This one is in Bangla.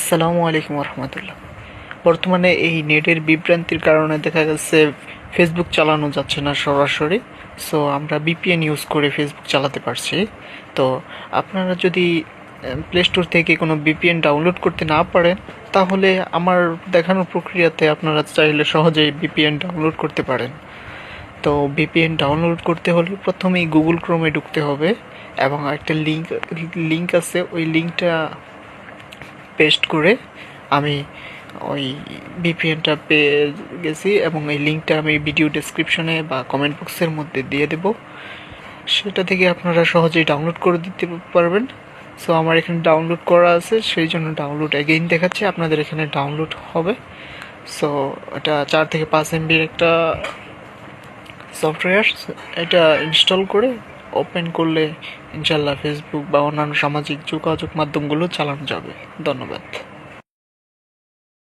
আসসালামু আলাইকুম রহমতুল্লাহ বর্তমানে এই নেটের বিভ্রান্তির কারণে দেখা যাচ্ছে ফেসবুক চালানো যাচ্ছে না সরাসরি সো আমরা বিপিএন ইউজ করে ফেসবুক চালাতে পারছি। তো আপনারা যদি প্লে স্টোর থেকে কোনো বিপিএন ডাউনলোড করতে না পারেন, তাহলে আমার দেখানোর প্রক্রিয়াতে আপনারা চাইলে সহজেই বিপিএন ডাউনলোড করতে পারেন। তো ভিপিএন ডাউনলোড করতে হলে প্রথমেই গুগল ক্রোমে ঢুকতে হবে, এবং একটা লিঙ্ক লিঙ্ক আছে, ওই লিঙ্কটা পেস্ট করে আমি ওই ভিপিএনটা পেয়ে গেছি এবং এই লিঙ্কটা আমি ভিডিও ডেসক্রিপশনে বা কমেন্ট বক্সের মধ্যে দিয়ে দেব। সেটা থেকে আপনারা সহজেই ডাউনলোড করে দিতে পারবেন। সো আমার এখানে ডাউনলোড করা আছে, সেই জন্য ডাউনলোড এগেইন দেখাচ্ছে, আপনাদের এখানে ডাউনলোড হবে। সো এটা চার থেকে পাঁচ এমবির একটা সফটওয়্যার এটা ইনস্টল করে ওপেন করলে ইনশাল্লাহ ফেসবুক বা অন্যান্য সামাজিক যোগাযোগ মাধ্যমগুলো চালানো যাবে। ধন্যবাদ।